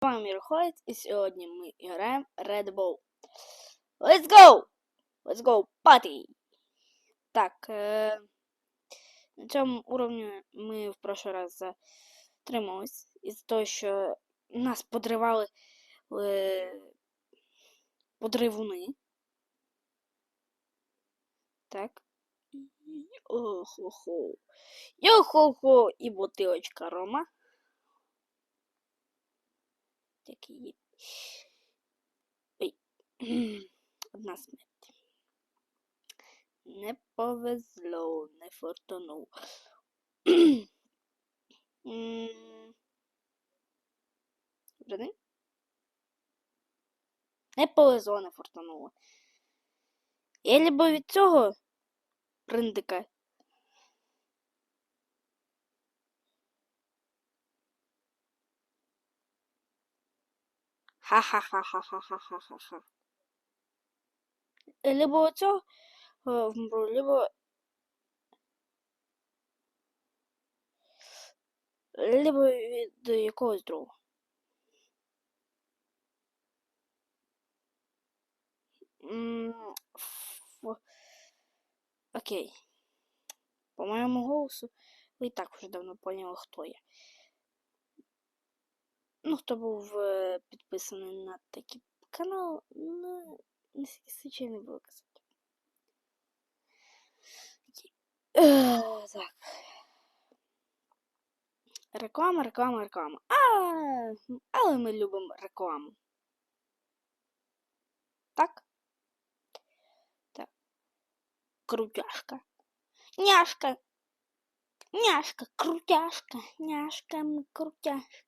З вами Мірхолець, і сьогодні ми граємо Red Bull. Let's go! Let's go, party! Так, е, на цьому уровні ми в прошлый раз затримались із того, що нас подривали е, подривуни. Так. Охо-хо. Йо-хо-хо! І бутилочка Рома. Такий. Ой. Одна смерть. Не повезло, не фортунув. М, Не повезло, не фортунуло. Я либо від цього приндика. Ха-ха-ха-ха-ха-ха-ха-ха. Либо оцього е, вмру, либо. Либо від якогось другого. Окей. По моєму голосу ви і так вже давно поняли, хто я. Ну, хто був е, підписаний на такий канал, ну, звичайно було казати. Е, Так. Реклама, реклама, реклама. А, але ми любимо рекламу. Так? Так. Крутяшка. Няшка. Няшка, крутяшка. Няшка, крутяшка.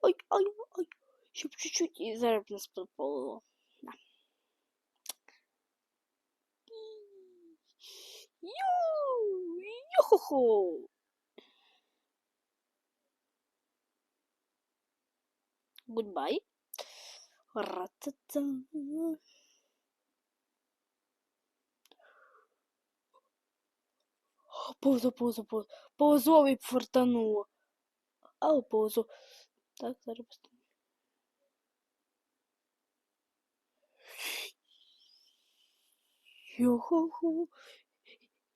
Ой, ой, ой. Щоб чуть-чуть і зараз нас підпалило. Да. Ю! Йо-хо-хо! Goodbye. Ра-та-та. Повзу, повзу, повзу. Повзло і фортануло. Ау, повзу. Так, зараз поставлю. Йо-хо-хо.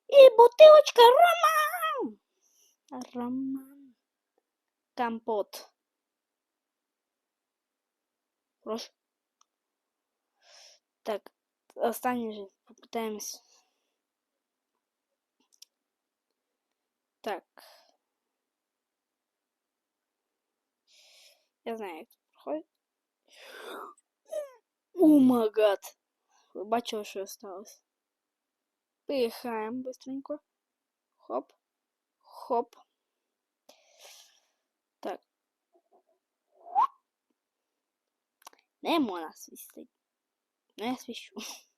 І бутилочка Роман! Роман. Компот. Прошу. Так, останній же попитаємось. Так. Я знаю, як це проходить. О май гад. Ви бачили, що быстренько. Хоп. Хоп. Так. Не можна свістити. Ну, я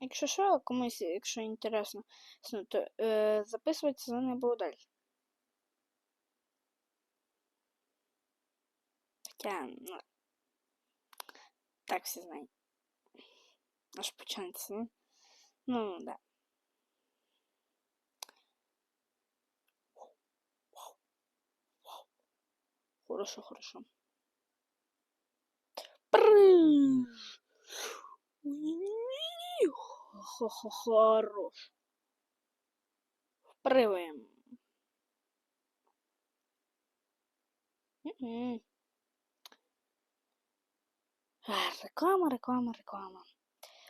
Якщо що, комусь, якщо інтересно, ну, то е, записуватися за не було далі. Хоча, ну, так всі знають. Аж почнеться, ну. Ну, да. Хорошо, хорошо. Прыж. Хо-хо, хорош. Вприваємо. Реклама, реклама, реклама.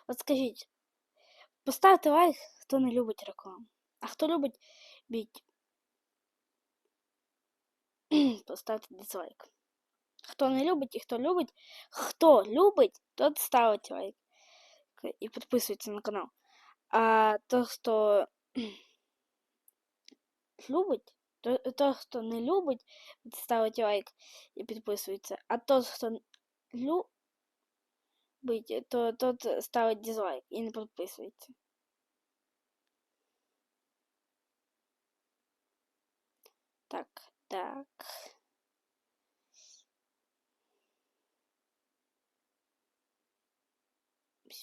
От скажіть, поставте лайк, хто не любить рекламу. А хто любить, біть. Поставте дизлайк. Хто не любить і хто любить, хто любить, тот ставить лайк. К- І підписується на канал. А то, хто любить, то, то хто не любить, ставить лайк і підписується. А тот, хто любить, то тот ставить дизлайк і не підписується. Так, так.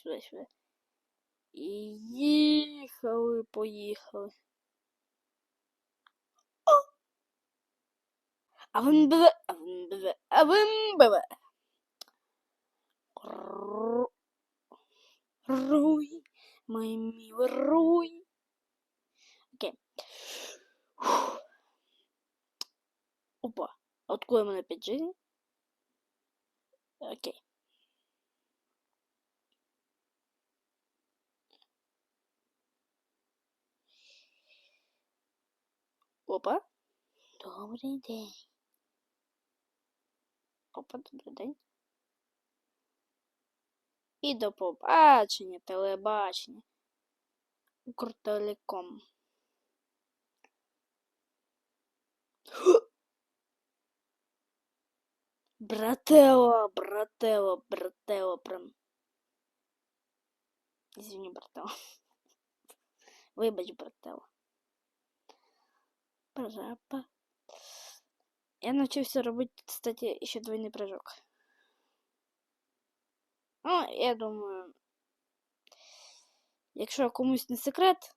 Сюди, сюди. І їхали, поїхали. О! А вон бе, а вон бе, а вон бе. Ру- Руй, мой милый руй. Окей. Фух. Опа. Откуда у мене 5 жизней? Окей. Опа. Добрий день. Опа, добрий день. І до побачення, телебачення. Укртелеком. Брателло, брателло, брателло, прям. Извини, брателло. Вибач, брателло. Прапа. Я навчився робити, кстати, ще двойний прыжок. Ну, я думаю, якщо комусь не секрет.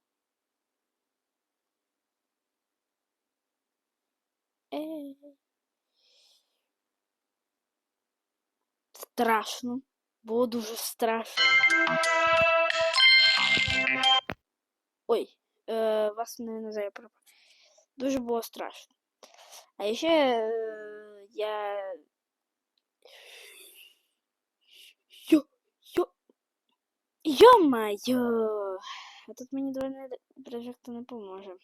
Е. Страшно. Було дуже страшно. Ой, е, вас не називаю пропа. Дуже було страшно. А ще е, я. Йо, йо. Йо-моє! А тут мені двойний прожектор не поможе.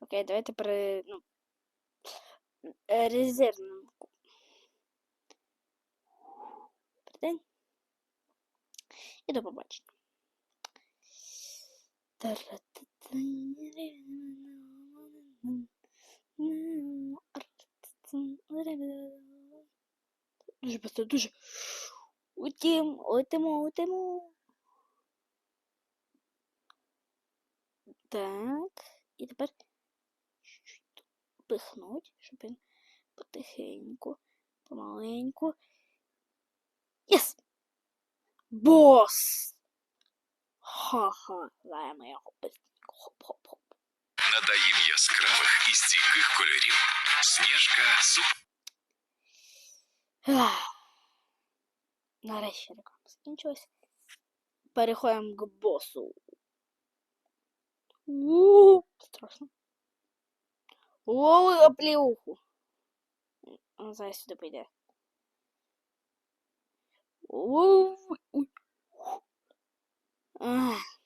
Окей, давайте при. Ну, е, резервному. День. І до побачення. Дуже просто, дуже. Утім, утимо, утимо. Так. І тепер чуть-чуть пихнуть, щоб він потихеньку, помаленьку. Єс! Бос! Ха-ха, даємо його быстренько. Хоп-хоп-хоп. Надай їм яскравих і стійких кольорів. Сніжка, суп. Ах. Нарешті реклама закінчилась. Переходимо к босу. у Страшно. Лови оплеуху. Он зараз сюди прийде. Ой, ой. Ах.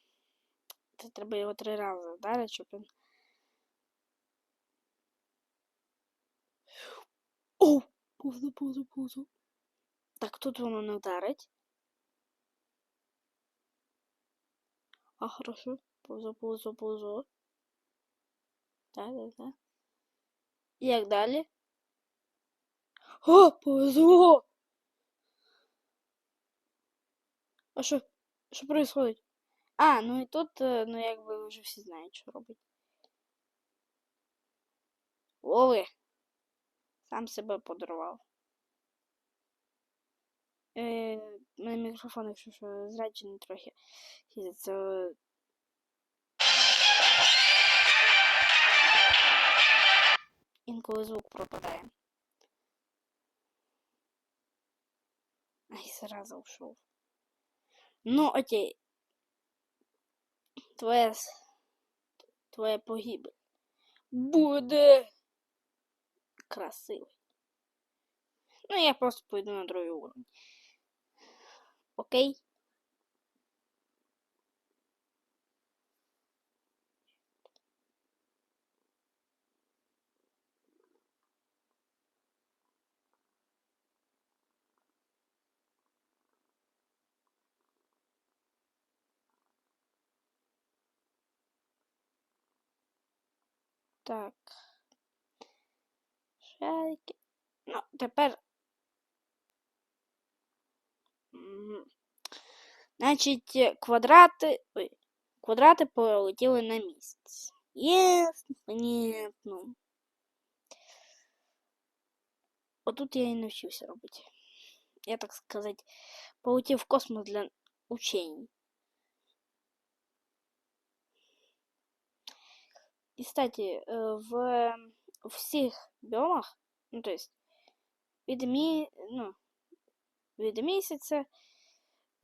Це треба його три рази вдарити, щоб він. Повзу, повзу, повзу. Так, тут воно не вдарить. А, хорошо. Повзу, повзу, повзу. Так, так, так. І Як далі? О, повезло! А що? Що происходить? А, ну і тут, е, ну якби вже всі знають, що робити. Лови. Сам себе подарував. Е, мікрофон, якщо що, зраджений трохи. Це... Інколи звук пропадає. Ай, сразу ушел. Ну, окей. Твоя, твоя погибель буде красивий. Ну, я просто пойду на другий уровень. Окей? Так. Шарики. Ну, тепер. Значить, квадрати. Ой, квадрати полетіли на місяць. Ясно, понятно. Отут я і навчився робити. Я, так сказати, полетів в космос для учений. И, кстати, э, в всех биомах, ну, то есть, від, мі... ну, від місяця,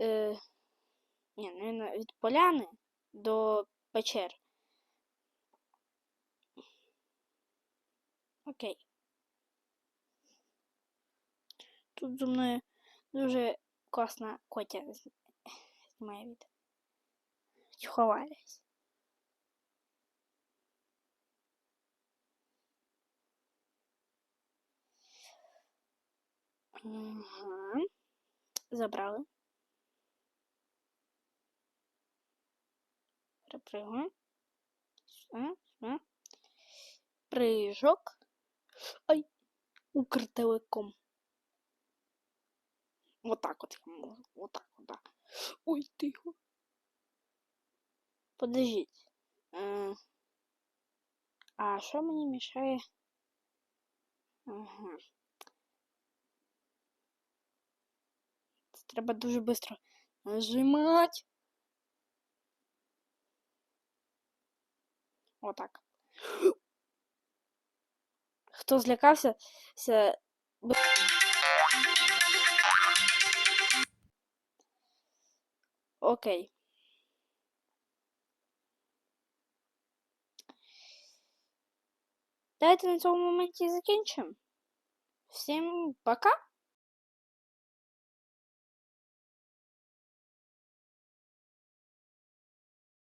е... ні, наверное, від поляни до печер. Окей. Тут зо мною дуже класна котя знімає відео. Ховались. Ага. Забрали. Перепрыгуємо. Сюди, сюди. Прыжок. Ай, Укртелеком. Вот так вот. я можу, Вот так вот, да. Ой, тихо. Подождіть. Е, А що мені мішає? Ага. треба дуже швидко нажимати. Отак. Хто злякався, ся... б- Окей. Давайте на цьому моменті закінчимо. Всім пока!